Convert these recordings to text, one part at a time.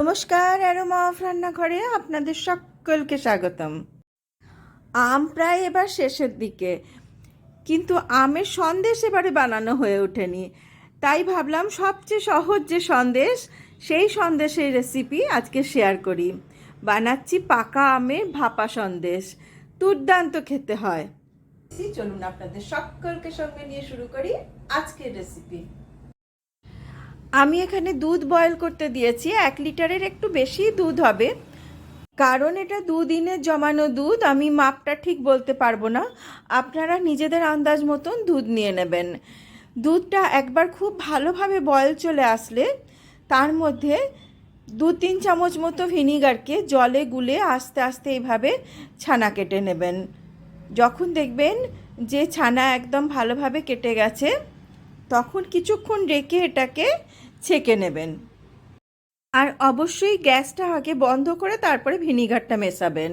নমস্কার, aroma of রান্নাঘরে আপনাদের সকলকে স্বাগতম। আম প্রায় এবার শেষের দিকে, কিন্তু আমের সন্দেশ এবারে বানানো হয়ে ওঠেনি। তাই ভাবলাম সবচেয়ে সহজ যে সন্দেশ, সেই সন্দেশের রেসিপি আজকে শেয়ার করি। বানাচ্ছি পাকা আমের ভাপা সন্দেশ, দুর্দান্ত খেতে হয়। চলুন আপনাদের সকলকে সঙ্গে নিয়ে শুরু করি আজকের রেসিপি আমি এখানে দুধ বয়েল করতে দিয়েছি, এক লিটারের একটু বেশি দুধ হবে। কারণ এটা দুদিনের জমানো দুধ, আমি মাপটা ঠিক বলতে পারব না। আপনারা নিজেদের আন্দাজ মতন দুধ নিয়ে নেবেন। দুধটা একবার খুব ভালোভাবে বয়েল চলে আসলে, তার মধ্যে দু তিন চামচ মতো ভিনিগারকে জলে গুলে আস্তে আস্তে এইভাবে ছানা কেটে নেবেন। যখন দেখবেন যে ছানা একদম ভালোভাবে কেটে গেছে, তখন কিছুক্ষণ রেখে এটাকে ছেঁকে নেবেন। আর অবশ্যই গ্যাসটা আগে বন্ধ করে তারপরে ভিনিগারটা মেশাবেন।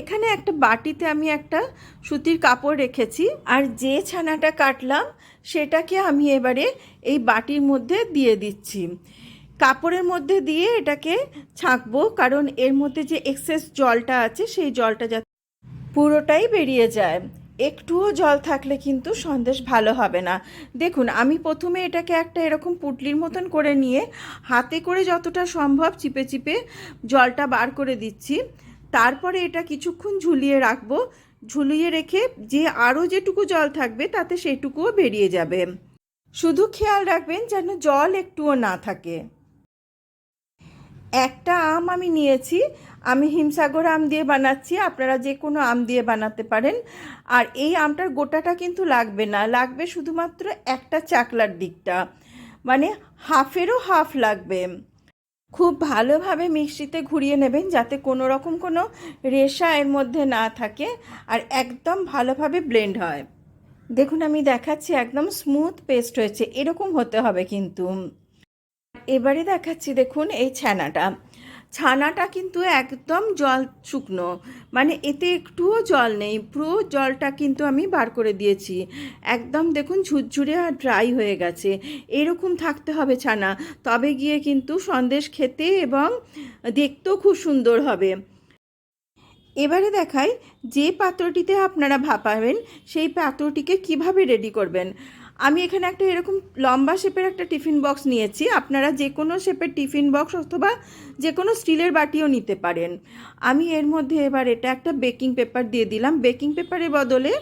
এখানে একটা বাটিতে আমি একটা সুতির কাপড় রেখেছি আর যে ছানাটা কাটলাম সেটাকে আমি এবারে এই বাটির মধ্যে দিয়ে দিচ্ছি। কাপড়ের মধ্যে দিয়ে এটাকে ছাঁকবো কারণ এর মধ্যে যে এক্সেস জলটা আছে সেই জলটা যাতে পুরোটাই বেরিয়ে যায়। একটুও জল থাকলে কিন্তু সন্দেশ ভালো হবে না। দেখুন, আমি প্রথমে এটাকে একটা এরকম পুটলির মতন করে নিয়ে হাতে করে যতটা সম্ভব চিপে চিপে জলটা বার করে দিচ্ছি। তারপরে এটা কিছুক্ষণ ঝুলিয়ে রাখব। ঝুলিয়ে রেখে যে আরও যেটুকু জল থাকবে তাতে সেটুকুও বেরিয়ে যাবে। শুধু খেয়াল রাখবেন যেন জল একটুও না থাকে। একটা আম আমি নিয়েছি, আমি হিমসাগর আম দিয়ে বানাচ্ছি, আপনারা যে কোনো আম দিয়ে বানাতে পারেন। আর এই আমটার গোটাটা কিন্তু লাগবে না, লাগবে শুধুমাত্র একটা চাকলার দিকটা মানে হাফেরও হাফ লাগবে। খুব ভালোভাবে মিক্সিতে ঘুরিয়ে নেবেন যাতে কোনো রকম কোনো রেশা এর মধ্যে না থাকে আর একদম ভালোভাবে ব্লেন্ড হয়। দেখুন, আমি দেখাচ্ছি, একদম স্মুথ পেস্ট হয়েছে, এরকম হতে হবে কিন্তু। এবারে দেখাচ্ছি দেখুন এই ছানাটা। ছানাটা কিন্তু একদম জল শুকনো মানে এতে একটুও জল নেই, পুরো জলটা কিন্তু আমি বার করে দিয়েছি। একদম দেখুন ঝুরঝুরে আর ড্রাই হয়ে গেছে। এরকম থাকতে হবে ছানা, তবে গিয়ে কিন্তু সন্দেশ খেতে এবং দেখতেও খুব সুন্দর হবে। এবারে দেখাই যে পাত্রটিতে আপনারা ভাপাবেন, সেই পাত্রটিকে কীভাবে রেডি করবেন। আমি এখানে একটা এরকম লম্বা শেপের একটা টিফিন বক্স নিয়েছি। আপনারা যে কোনো শেপের টিফিন বক্স অথবা যে কোনো স্টিলের বাটিও নিতে পারেন। আমি এর মধ্যে এবার এটা একটা বেকিং পেপার দিয়ে দিলাম। বেকিং পেপারের বদলে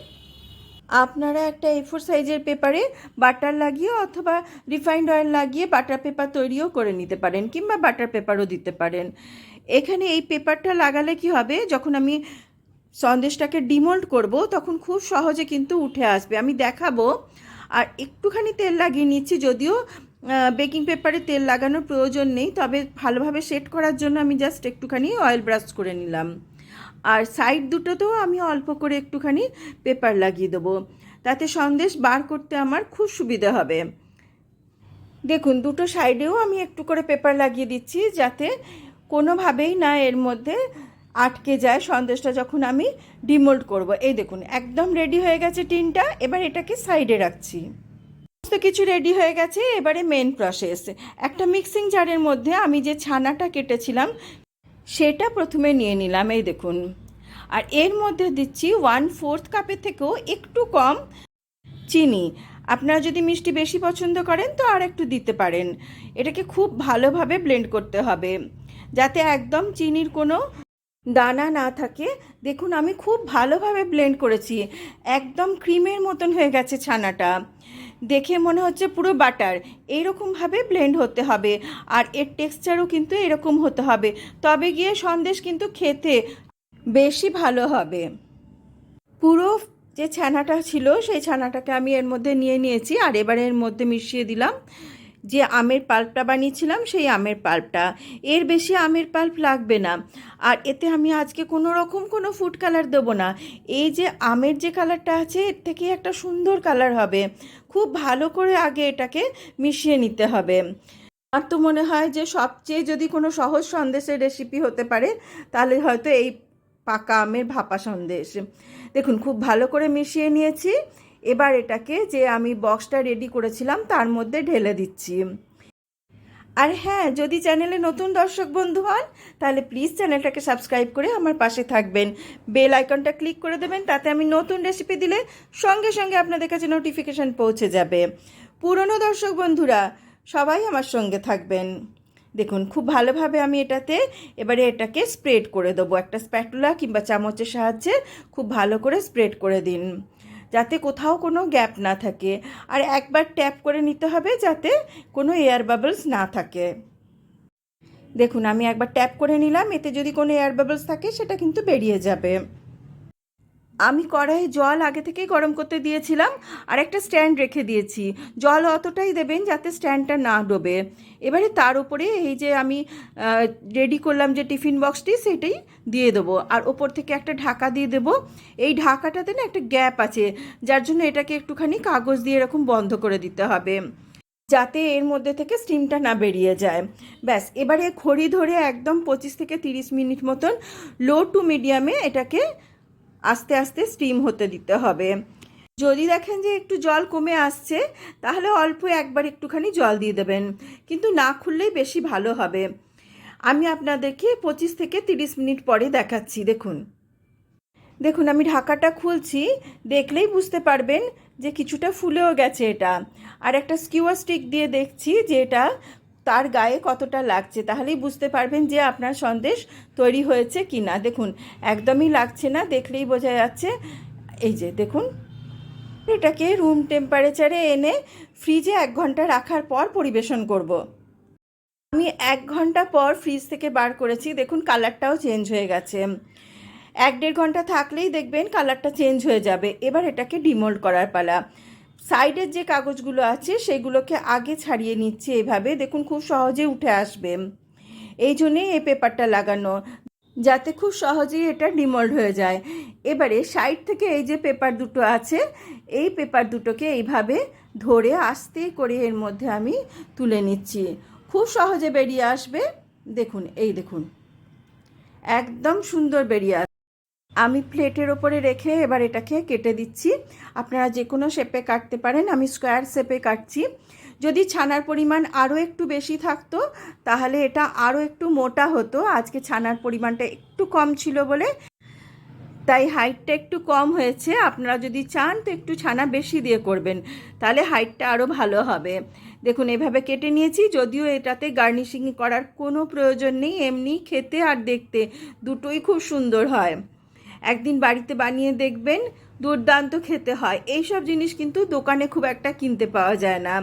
আপনারা একটা এ ফোর সাইজের পেপারে বাটার লাগিয়ে অথবা রিফাইন্ড অয়েল লাগিয়ে বাটার পেপার তৈরিও করে নিতে পারেন কিংবা বাটার পেপারও দিতে পারেন। এখানে এই পেপারটা লাগালে কি হবে? যখন আমি সন্দেশটাকে ডিমোল্ড করব, তখন খুব সহজে কিন্তু উঠে আসবে। আমি দেখাবো। আর একটুখানি তেল লাগিয়ে নিচ্ছি যদিও বেকিং পেপারে তেল লাগানোর প্রয়োজন নেই, তবে ভালোভাবে সেট করার জন্য আমি জাস্ট একটুখানি অয়েল ব্রাশ করে নিলাম। আর সাইড দুটোতেও আমি অল্প করে একটুখানি পেপার লাগিয়ে দেবো। তাতে সন্দেশ বার করতে আমার খুব সুবিধা হবে। দেখুন, দুটো সাইডেও আমি একটু করে পেপার লাগিয়ে দিচ্ছি যাতে কোনোভাবেই না এর মধ্যে আটকে যায়, সন্দেশটা যখন আমি ডিমোল্ড করব। এই দেখুন, একদম রেডি হয়ে গেছে টিনটা, এবার এটাকে সাইডে রাখছি। সমস্ত কিছু রেডি হয়ে গেছে, এবারে মেন প্রসেস একটা মিক্সিং জারের মধ্যে আমি যে ছানাটা কেটেছিলাম, সেটা প্রথমে নিয়ে নিলাম, এই দেখুন। আর এর মধ্যে দিচ্ছি ওয়ান ফোর্থ কাপের থেকেও একটু কম চিনি। আপনারা যদি মিষ্টি বেশি পছন্দ করেন, তো আর একটু দিতে পারেন। এটাকে খুব ভালোভাবে ব্লেন্ড করতে হবে, যাতে একদম চিনির কোনো দানা না থাকে। দেখুন, আমি খুব ভালোভাবে ব্লেন্ড করেছি। একদম ক্রিমের মতন হয়ে গেছে ছানাটা। দেখে মনে হচ্ছে পুরো বাটার এইরকমভাবে ব্লেন্ড হতে হবে। আর এর টেক্সচারও কিন্তু এরকম হতে হবে। তবে গিয়ে সন্দেশ কিন্তু খেতে বেশি ভালো হবে। পুরো যে ছানাটা ছিল, সেই ছানাটাকে আমি এর মধ্যে নিয়ে নিয়েছি। আর এবারে এর মধ্যে মিশিয়ে দিলাম। যে আমের পাল্পটা বানিয়েছিলাম, সেই আমের পাল্পটা। এর বেশি আমের পাল্প লাগবে না। আর এতে আমি আজকে কোনো রকম কোনো ফুড কালার দেবো না। এই যে আমের যে কালারটা আছে, এর থেকে একটা সুন্দর কালার হবে। খুব ভালো করে আগে এটাকে মিশিয়ে নিতে হবে। আমার তো মনে হয় যে সবচেয়ে যদি কোনো সহজ সন্দেশের রেসিপি হতে পারে, তাহলে হয়তো এই পাকা আমের ভাপা সন্দেশ। দেখুন, খুব ভালো করে মিশিয়ে নিয়েছি। এবার এটাকে যে আমি বক্সটা রেডি করেছিলাম, তার মধ্যে ঢেলে দিচ্ছি। আর হ্যাঁ যদি চ্যানেলে নতুন দর্শক বন্ধু হন, তাহলে প্লিজ চ্যানেলটাকে সাবস্ক্রাইব করে আমার পাশে থাকবেন। বেল আইকনটা ক্লিক করে দেবেন, তাতে আমি নতুন রেসিপি দিলে সঙ্গে সঙ্গে আপনাদের কাছে নোটিফিকেশান পৌঁছে যাবে। পুরনো দর্শক বন্ধুরা, সবাই আমার সঙ্গে থাকবেন। দেখুন, খুব ভালোভাবে আমি এটাতে এবারে এটাকে স্প্রেড করে দেবো। একটা স্প্যাটুলা কিংবা চামচের সাহায্যে খুব ভালো করে স্প্রেড করে দিন। যাতে কোথাও কোনো গ্যাপ না থাকে। আর একবার ট্যাপ করে নিতে হবে যাতে কোনো এয়ার বাবলস না থাকে। দেখুন, আমি একবার ট্যাপ করে নিলাম, এতে যদি কোনো এয়ার বাবলস থাকে, সেটা কিন্তু বেরিয়ে যাবে। আমি কড়াইয়ে জল আগে থেকেই গরম করতে দিয়েছিলাম, আর একটা স্ট্যান্ড রেখে দিয়েছি। জল অতটাই দেবেন যাতে স্ট্যান্ডটা না ডোবে। এবারে তার উপরে এই যে আমি রেডি করলাম যে টিফিন বক্সটি, সেটাই দিয়ে দেবো। আর ওপর থেকে একটা ঢাকা দিয়ে দেবো। এই ঢাকাটাতে না একটা গ্যাপ আছে, যার জন্য এটাকে একটুখানি কাগজ দিয়ে এরকম বন্ধ করে দিতে হবে, যাতে এর মধ্যে থেকে স্টিমটা না বেরিয়ে যায়। ব্যাস, এবারে খড়ি ধরে একদম পঁচিশ থেকে তিরিশ মিনিট মতন লো টু মিডিয়ামে এটাকে আস্তে আস্তে স্টিম হতে দিতে হবে। যদি দেখেন যে একটু জল কমে আসছে, তাহলে অল্প একবার একটুখানি জল দিয়ে দেবেন। কিন্তু না খুললেই বেশি ভালো হবে। আমি আপনাদেরকে পঁচিশ থেকে তিরিশ মিনিট পরে দেখাচ্ছি, দেখুন। দেখুন, আমি ঢাকাটা খুলছি, দেখলেই বুঝতে পারবেন যে কিছুটা ফুলেও গেছে এটা। আর একটা স্কিওয়ার স্টিক দিয়ে দেখছি যে এটা তার গায়ে কতটা লাগছে? তাহলেই বুঝতে পারবেন যে আপনার সন্দেশ তৈরি হয়েছে কি না দেখুন, একদমই লাগছে না, দেখলেই বোঝা যাচ্ছে। এই যে, দেখুন, এটাকে রুম টেম্পারেচারে এনে ফ্রিজে এক ঘণ্টা রাখার পর পরিবেশন করব। আমি এক ঘণ্টা পর ফ্রিজ থেকে বার করেছি। দেখুন কালারটাও চেঞ্জ হয়ে গেছে। এক দেড় ঘণ্টা থাকলেই দেখবেন কালারটা চেঞ্জ হয়ে যাবে। এবার এটাকে ডিমোল্ড করার পালা। সাইডের যে কাগজগুলো আছে সেগুলোকে আগে ছাড়িয়ে নিচ্ছি এভাবে। দেখুন, খুব সহজে উঠে আসবে। এই জন্যেই এই পেপারটা লাগানো, যাতে খুব সহজেই এটা ডিমল্ড হয়ে যায়। এবারে সাইড থেকে এই যে পেপার দুটো আছে, এই পেপার দুটোকে এইভাবে ধরে আস্তে করে এর মধ্যে আমি তুলে নিচ্ছি। খুব সহজে বেরিয়ে আসবে। দেখুন, এই দেখুন, একদম সুন্দর বেরিয়ে আমি প্লেটের ওপরে রেখে এবার এটাকে কেটে দিচ্ছি। আপনারা যে কোনো শেপে কাটতে পারেন, আমি স্কোয়ার শেপে কাটছি। যদি ছানার পরিমাণ আরও একটু বেশি থাকতো, তাহলে এটা আরও একটু মোটা হতো। আজকে ছানার পরিমাণটা একটু কম ছিল বলে। তাই হাইটটা একটু কম হয়েছে। আপনারা যদি চান তো একটু ছানা বেশি দিয়ে করবেন, তাহলে হাইটটা আরও ভালো হবে। দেখুন, এভাবে কেটে নিয়েছি। যদিও এটাতে গার্নিশিং করার কোনো প্রয়োজন নেই, এমনি খেতে আর দেখতে দুটোই খুব সুন্দর হয়। একদিন বাড়িতে বানিয়ে দেখবেন দুর্দান্ত খেতে হয়। এই সব জিনিস কিন্তু দোকানে খুব একটা কিনতে পাওয়া যায় না।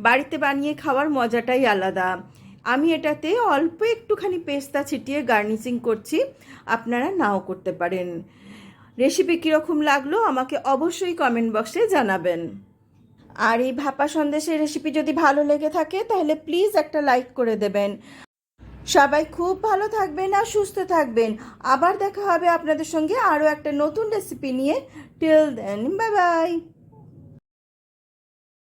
বাড়িতে বানিয়ে খাওয়ার মজাটাই আলাদা। আমি এটাতে অল্প একটুখানি পেস্তা ছিটিয়ে গার্নিশিং করছি। আপনারা নাও করতে পারেন। রেসিপি কীরকম লাগল আমাকে অবশ্যই কমেন্ট বক্সে জানাবেন। আর এই ভাপা সন্দেশের রেসিপি যদি ভালো লেগে থাকে, তাহলে প্লিজ একটা লাইক করে দেবেন। সবাই খুব ভালো থাকবেন আর সুস্থ থাকবেন। আবার দেখা হবে আপনাদের সঙ্গে আরও একটা নতুন রেসিপি নিয়ে। Till then bye bye